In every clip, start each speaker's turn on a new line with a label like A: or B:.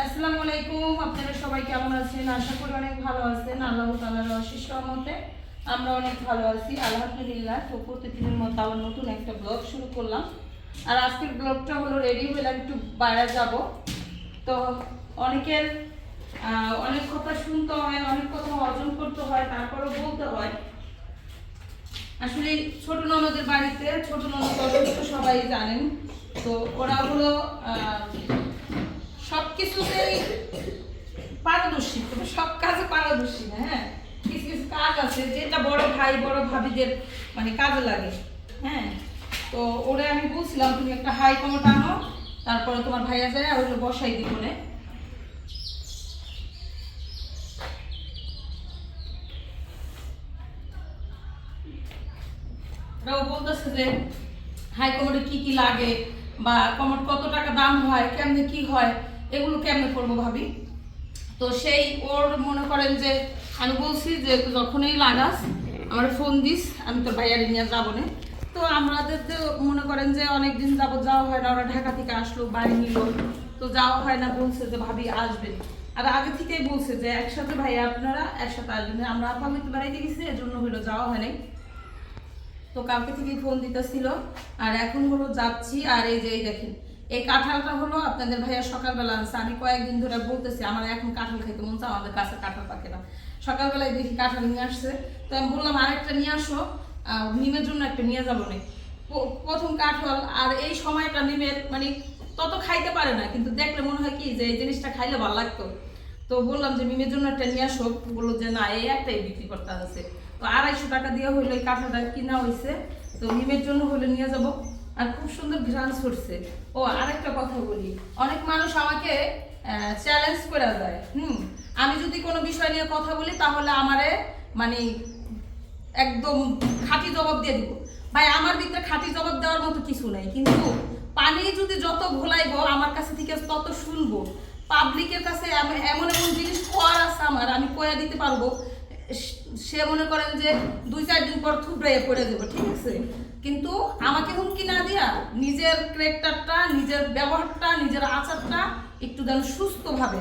A: আসসালামু আলাইকুম, আপনারা সবাই কেমন আছেন? আশা করি অনেক ভালো আছেন। আল্লাহ তাআলার অশেষ রহমতে আমরা অনেক ভালো আছি। আলহামদুলিল্লাহ, তো প্রতিদিনের মতো আবার নতুন একটা ব্লগ শুরু করলাম। আর আজকের ব্লগটা হলো রেডি হলাম একটু বাইরে যাব। তো অনেকের অনেক কথা শুনতে হয়, অনেক কথা অর্জন করতে হয়, তারপরেও বলতে হয়। আসলে ছোট ননদের বাড়িতে, ছোট ননদ সবাই জানেন। তো ওরা হলো কিছুতেই পারদর্শী, তবে সব কাজে পারদর্শী না হ্যাঁ? কিছু কিছু কাজ আছে, যেটা বড় ভাই, বড় ভাবিদের মানে কাজে লাগে হ্যাঁ? তো ওরে আমি বলছিলাম, তুমি একটা হাই কমোট আনো, তারপরে তোমার ভাইয়া যায়, আর ওগুলো বসাই দিব না ওরাও বলতেছে যে, হাই কমোডে কি কি লাগে, বা কমোড কত টাকা দাম হয়, কেমনে কি হয়? এগুলো কেমনে করব ভাবি। তো সেই ওর মনে করেন যে, আমি বলছি যে যখনই লাগাস, আমার ফোন দিস, আমি তোর ভাইয়ারে নিয়ে যাব না। তো আমাদের তো মনে করেন যে অনেক দিন যাব যাওয়া হয় না, ওরা ঢাকা থেকে আসলো, বাড়ি নিল। তো যাওয়া হয় না, বলছে যে, ভাবি আসবেন আর আগে থেকেই বলছে যে, একসাথে ভাইয়া আপনারা, একসাথে আসবেন আমরা আপামিত বাড়িতে গেছি এর জন্য হইল যাওয়া হয় নাই। তো কালকে থেকে ফোন দিতেছিল। আর এখন হলো যাচ্ছি, আর এই যে দেখেন এই কাঁঠালটা হলো আপনাদের ভাইয়া সকালবেলা আনছে। আমি কয়েকদিন ধরে বলতেছি, আমার এখন কাঁঠাল খাইতে মন চায়, আমাদের কাছে কাঁঠাল পাকে না। সকালবেলায় দেখি কাঁঠাল নিয়ে আসছে। তো আমি বললাম, আরেকটা নিয়ে আসো। নিমের জন্য একটা নিয়ে যাব না। প্রথম কাঁঠাল আর এই সময়টা নিমের মানে তত খাইতে পারে না, কিন্তু দেখলে মনে হয় কি যে এই জিনিসটা খাইলে ভালো লাগতো। তো বললাম যে মিমের জন্য একটা নিয়ে আসো। বলল যে, না, এই একটাই বিক্রি করতে আছে তো আড়াইশো টাকা দিয়ে হইল এই কাঁঠাটা কিনা হয়েছে তো মিমের জন্য হইল নিয়ে যাব। আর খুব সুন্দর ঘ্রাণ ছড়ছে ও, আরেকটা কথা বলি। অনেক মানুষ আমাকে চ্যালেঞ্জ করে যায় হুম, আমি যদি কোনো বিষয় নিয়ে কথা বলি, তাহলে আমারে মানে একদম খাঁটি জবাব দিয়ে দিব। ভাই, আমার ভিতরে খাঁটি জবাব দেওয়ার মতো কিছু নাই। কিন্তু পানি যদি যত ঘোলাইবো, আমার কাছে থেকে তত শুনব। পাবলিকের কাছে এমন এমন জিনিস করার আছে আমার, আমি কয়া দিতে পারব? সে- মনে করেন যে দুই চার দিন পর থুবড়াইয়ে পড়ে দেবো ঠিক আছে? কিন্তু আমাকে হুমকি না দিয়া নিজের ক্যারেক্টারটা, নিজের ব্যবহারটা, নিজের আচারটা একটু যেন সুস্থভাবে,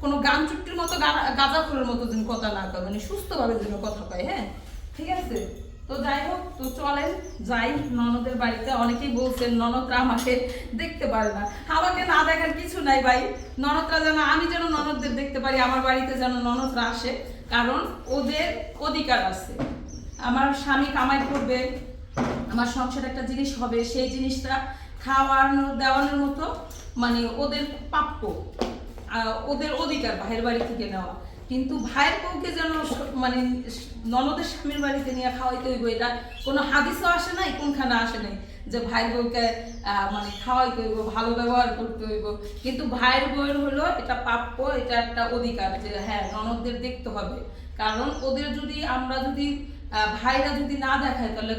A: কোনো গান চুট্টির মতো গাঁজা ফুলের মতো যেন কথা না কয় মানে সুস্থভাবে যেন কথা কয় হ্যাঁ? ঠিক আছে? তো যাই হোক, তো চলেন, যাই। ননদের বাড়িতে অনেকেই বলছেন, ননদরা আমাকে দেখতে পারে না। আমাকে না দেখার কিছু নাই ভাই। ননদরা যেন, আমি যেন ননদদের দেখতে পারি, আমার বাড়িতে যেন ননদরা আসে। কারণ ওদের অধিকার আছে। আমার স্বামী কামাই করবে, আমার সংসার একটা জিনিস হবে, সেই জিনিসটা খাওয়ানো, দেওয়ানোর মতো মানে ওদের প্রাপ্য ওদের অধিকার বাইরের বাড়ি থেকে নেওয়া। কিন্তু ভাইয়ের বউকে যেন মানে ননদের স্বামীর বাড়িতে নিয়ে খাওয়াইতে হইব, এটা কোনো হাদিসও আসে নাই, কোনখানে আসে নাই, যে ভাই বউকে মানে খাওয়াইতে হইব, ভালো ব্যবহার করতে হইব। কিন্তু ভাইয়ের বউয়ের হলো এটা প্রাপ্য, এটা একটা অধিকার যে হ্যাঁ ননদদের দেখতে হবে। কারণ ওদের যদি আমরা যদি ভাইরা যদি না দেখায়, তাহলে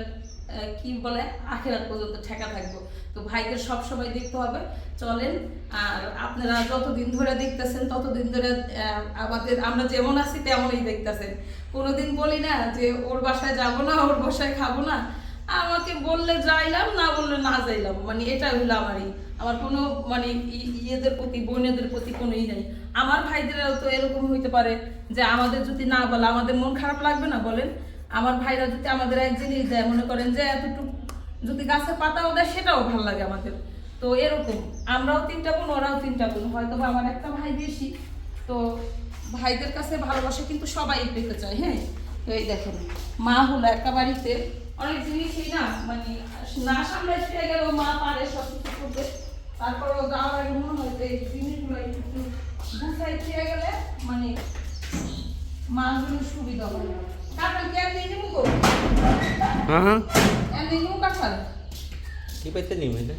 A: কি বলে, আখেরাত পর্যন্ত ঠেকা থাকব। তো ভাইকে সব সময় দেখতে হবে। চলেন, আর আপনারা যতদিন ধরে দেখতেছেন, ততদিন ধরে আমাদের, আমরা যেমন আছি, তেমনই দেখতেছেন। কোনোদিন বলি না যে, ওর বাসায় যাব না, ওর বাসায় খাব না। আমাকে বললে যাইলাম, না বললে না যাইলাম। মানে এটা হলো আমারই। আমার কোনো মানে ইয়েদের প্রতি, বোনেদের প্রতি কোনো ই নেই। আমার ভাইদেরও তো এরকম হইতে পারে যে, আমাদের যদি না বলে, আমাদের মন খারাপ লাগবে না, বলেন। আমার ভাইরা যদি আমাদের এক জিনিস দেয়, মনে করেন যে এতটুকু যদি গাছে পাতাও দেয়, সেটাও ভালো লাগে আমাদের। তো এরকম, আমরাও তিনটা বোন, ওরাও তিনটা বোন। হয়তো বা আমার একটা ভাই বেশি। তো ভাইদের কাছে ভালোবাসা কিন্তু সবাই পেতে চায় হ্যাঁ? তো এই দেখেন, মা হলো একটা বাড়িতে, অনেক জিনিসই না মানে না সামনে ফিরে গেলেও মা পারে সব কিছু করতে তারপরেও যাওয়ার আগে মনে হয় যে এই জিনিসগুলো একটু গুছাই ফিরে গেলে মানে জন্য সুবিধা হয়
B: হ্যাঁ হ্যাঁ। কি পাইতে নিম এটা?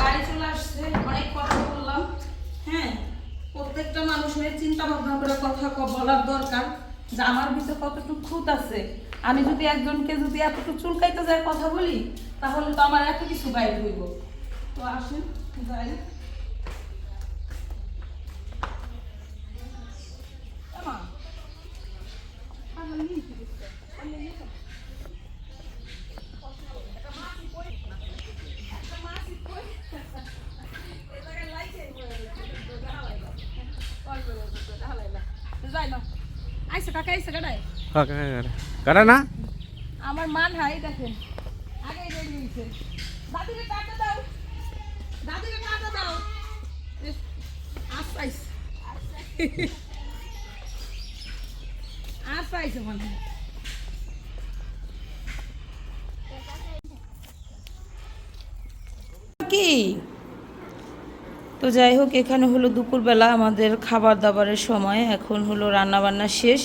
A: গাড়ি চলে আসছে অনেক কথা বললাম। হ্যাঁ প্রত্যেকটা মানুষের চিন্তা ভাবনা করে কথা বলার দরকার যে আমার ভিতরে কতটুকু খুঁত আছে। আমি যদি একজনকে যদি এতটুকু চুলকাইতে যায় কথা বলি তাহলে তো আমার এত কিছু বাইরে হইব। তো আসেন যাই এমা, আরে নিচে দিচ্ছে। আরে নিচে। একটা মাছি কই? একটা মাছি কই? কাকা কাটায়
B: হ্যাঁ কাটা কাটা না?
A: আমার মান হাই দেখেন। আগে রেডি হয়েছে দাদিকে কাটা দাও। দাদিকে কাটা দাও। আসাইস আসাইছে। মনে কি? তো যাই হোক এখানে হলো দুপুরবেলা আমাদের খাবার দাবারের সময়। এখন হলো রান্না বান্না শেষ।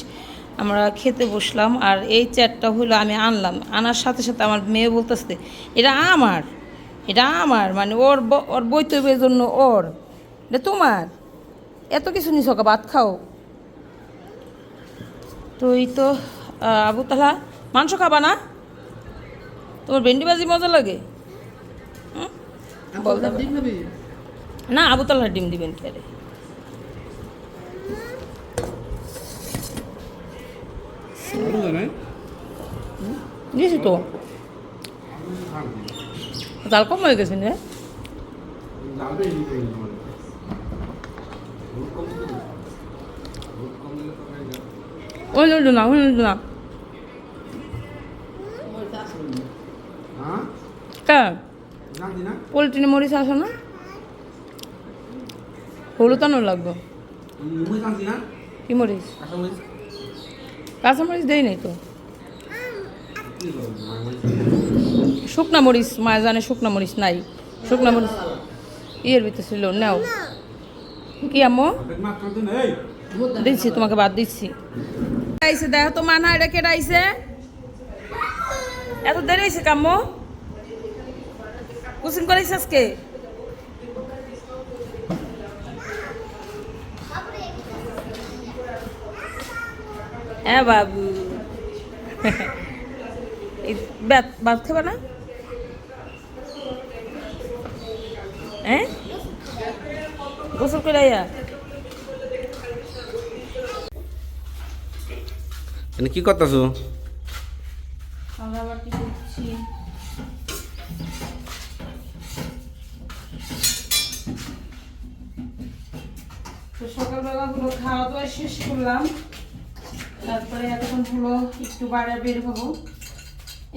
A: আমরা খেতে বসলাম আর এই চ্যাটটা হলো আমি আনলাম। আনার সাথে সাথে আমার মেয়ে বলতেছে এটা আমার এটা আমার মানে ওর ওর বৈতব্যের জন্য ওর এটা তোমার। এত কিছু নিছ ভাত খাও। তো এই তো আবু তালা মাংস খাবা না? তোমার ভেন্ডি ভাজি মজা লাগে? না আবু তালার ডিম দিবেন কে রে দিয়েছি তো জাল কম হয়ে গেছে রে ওই না ওই না কে পোলট্রি মরিচ আসো না হলুদ আনো লাগবে কি মরিচ কাঁচা মরিচ দেই নাই তো। শুকনা মরিচ মা জানে শুকনা মরিচ নাই। শুকনা মরিচ ইয়ের ভিতরে ছিল, নাও। কি আম্মু? দিচ্ছি, তোমাকে বাদ দিচ্ছি। আইছে, দেখো তো মানা, এটা কেটে আইছে। এত দেরি হয়েছে কাম্মু কুসিং করাইছে আজকে? হ্যাঁ বাবু। ভাত ভাত খাবে না? হ্যাঁ গোসল করে আইয়া
B: এনে কি করতেছো?
A: আমরা আবার কি করছি। তো সকালবেলা হলো খাওয়া দাওয়া শেষ করলাম। তারপরে এখন হলো একটু বাইরে বের হব।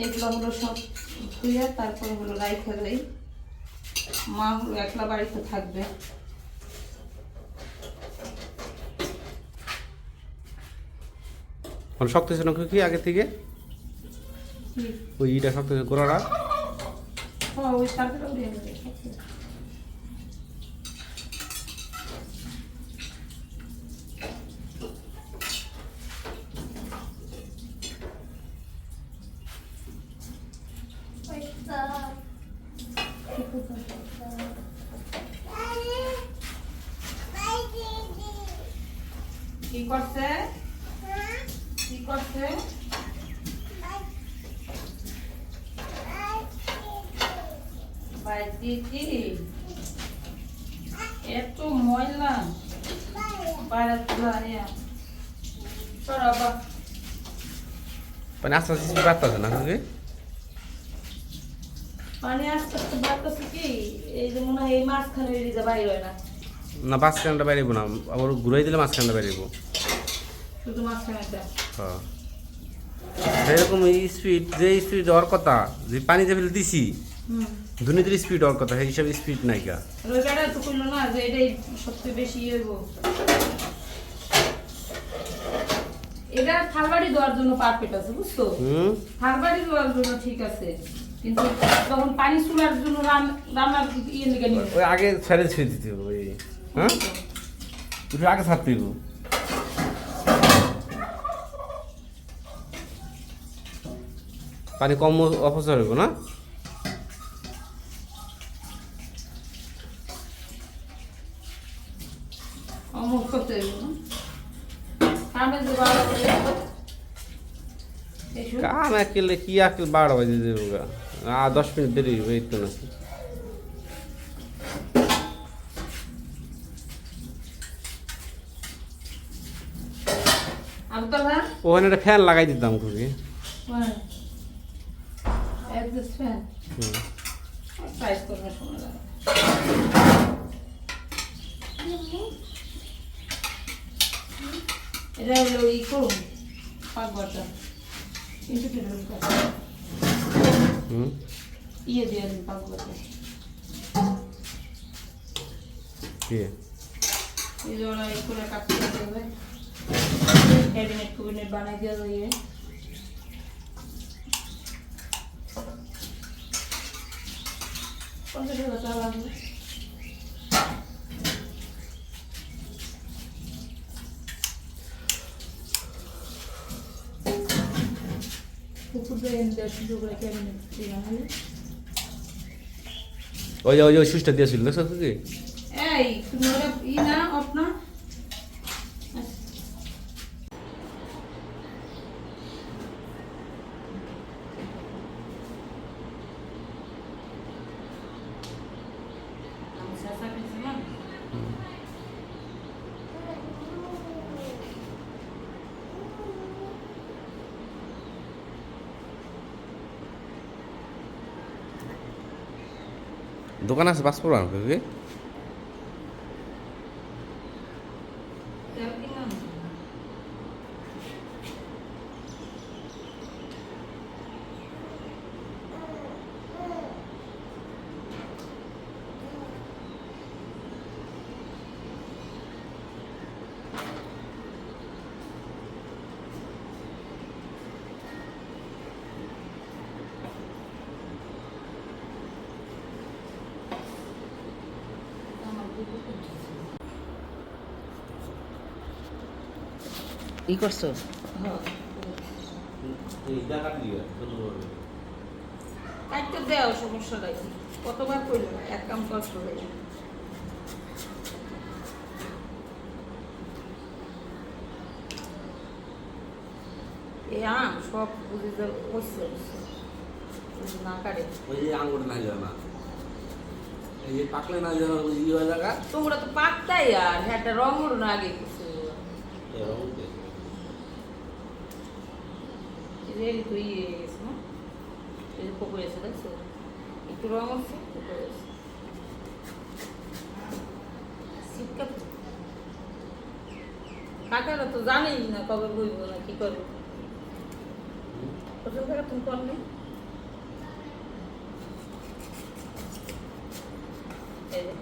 A: এগুলো হলো সব ধুয়ে তারপরে হলো রাইখে দেয় মা হলো একলা বাড়িতে থাকবে।
B: শক্ত ছিল কি আগে থেকে? ওই ইটা শক্ত গোড়াটা?
A: ও, তারপরে কি করছে? কি করছে? দিদি এত ময়লা। বাইরে তোলা ইয়া সরাবা
B: মানে আস্তে আস্তে স্পিড বাড়তেছে না তুমি
A: পানি আস্তে আস্তে বাড়তেছে কি এই যে মনে হয় এই মাঝখানে এদিকে বাইর হয় না।
B: না মাঝখানটা বাইরেবো না আবার ঘুরাই দিলে মাঝখানটা বাইরেবো
A: শুধু মাঝখানেটা
B: হ্যাঁ। সেরকম স্পিড যে স্পিড হওয়ার কথা যে পানি যে ফেলে দিছি দুর্নীতির স্পিড হওয়ার কথা সেই হিসাবে স্পিড
A: ওই বেড়া তো করল না যে এটাই সবচেয়ে বেশি ইয়ে হইব। এটা থালবাড়ি দেওয়ার জন্য পারফেক্ট আছে বুঝছ?
B: হুম।
A: থালবাড়ি দেওয়ার জন্য ঠিক আছে। কিন্তু তখন পানি চুলার জন্য রান- রান্নার ইয়ে লেগে নিয়ে
B: ওই আগে ছেড়ে ছেড়ে দিতে হবে ওই হ্যাঁ? আগে ছাড়তে হবে। পানি কম অপচয় হইব না?
A: কামে
B: কি আকেল বারো বাজে দেবো গা? আর দশ মিনিট দেরি তো নাকি ওখানে একটা ফ্যান লাগাই দিতাম খুবই।
A: লাগে। এটা হলো ই করুন পাক বাটা কিন্তু ইয়ে দিয়ে দিন বাটা
B: কি
A: এই ওরা এই করে কাটতে দেবে ক্যাবিনেট কুবিনেট বানাই দেওয়া যায় পঞ্চাশ টাকা লাগবে কুকুর দিয়ে এনে দেওয়া সুযোগ করে ক্যাবিনেট দিয়ে বানালে
B: ওই যে ওই যে ওই সুইচটা দিয়েছিল দেখছ কি?
A: এই তুমি ই না অফ না?
B: দোকান আছে পাসপোর্ট বানাতে কি
C: ই করছ?
A: কাটতে দেও সমস্যা নাই। কতবার করল এক কাম কষ্ট হয়ে এ আম সব বুঝে না কাটে
B: ওই যে আঙুর না যায় না এই যে পাকলে না যায় ওই ইয়ে জায়গা?
A: তোমরা তো পাকতাই আর হ্যাঁ একটা রঙ উড়ো না আগে কিছু এই যে তো ইয়ে গেছে না এই যে পুকুর এসে দেখছ একটু রঙ আছে পুকুর এসে শীতকাল কাকারা তো জানেই না কবে বইব না কি করব থেকে তুমি করলে এই যে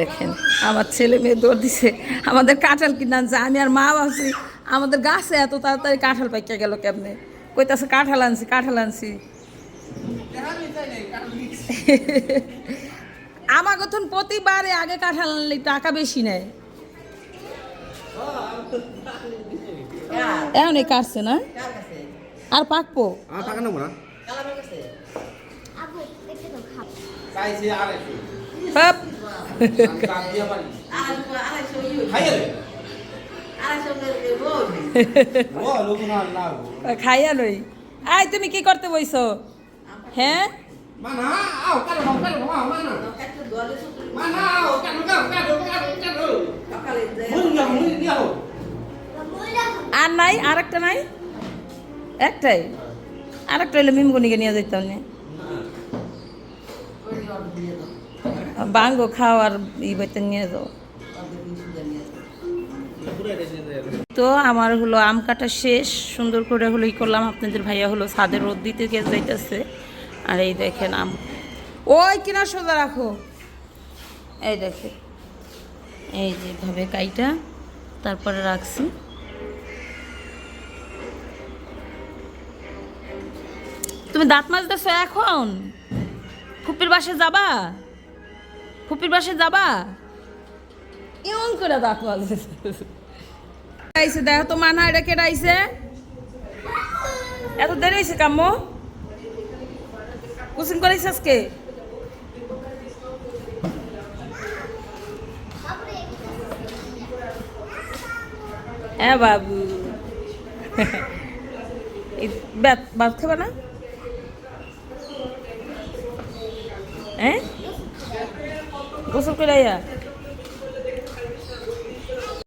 A: দেখেন আমার ছেলে মেয়ে দৌড় দিছে। আমাদের কাঁঠাল কিনে আনছে আমি আর মা ভাবছি আমাদের গাছে এত তাড়াতাড়ি কাঁঠাল পাইকা গেল কেমনে? কইতাছে কাঁঠাল আনছি কাঁঠাল আনছি। আমার কথন প্রতিবারে আগে কাঁঠাল আনলে টাকা বেশি নেয়। এখন এই কাটছে না? আর পাকবো?
B: আমার খাইয়ে
A: লই আই তুমি কি করতে বইছো? হ্যাঁ? আর নাই আর একটা নাই? একটাই। আর একটা হইলে মিমগুনিকে নিয়ে যেতাম না
C: ওই অর্ডার দিয়ে দাও
A: বাঙ্গো খাও আর ই বইতে নিয়ে যাও। তো আমার হলো আম কাটা শেষ, সুন্দর করে হলো ই করলাম। আপনাদের ভাইয়া হলো ছাদে রোদ দিতে গিয়ে যাইতেছে। আর এই দেখেন আম। ওই কিনা সোজা রাখো। এই দেখে। এই যেভাবে কাইটা, তারপরে রাখছি। তুমি দাঁত মাজতেছো এখন? ফুপির বাসে যাবা? ফুপির বাসে যাবা? এমন করে মাজতেছে আইছে দেখো তো মানা এটা কেটে আইছে? এত দেরি হয়েছে কাম্য কোচিং করাইছে আজকে? হ্যাঁ বাবু। ভাত খাবে না? হ্যাঁ গোসল করে আইয়া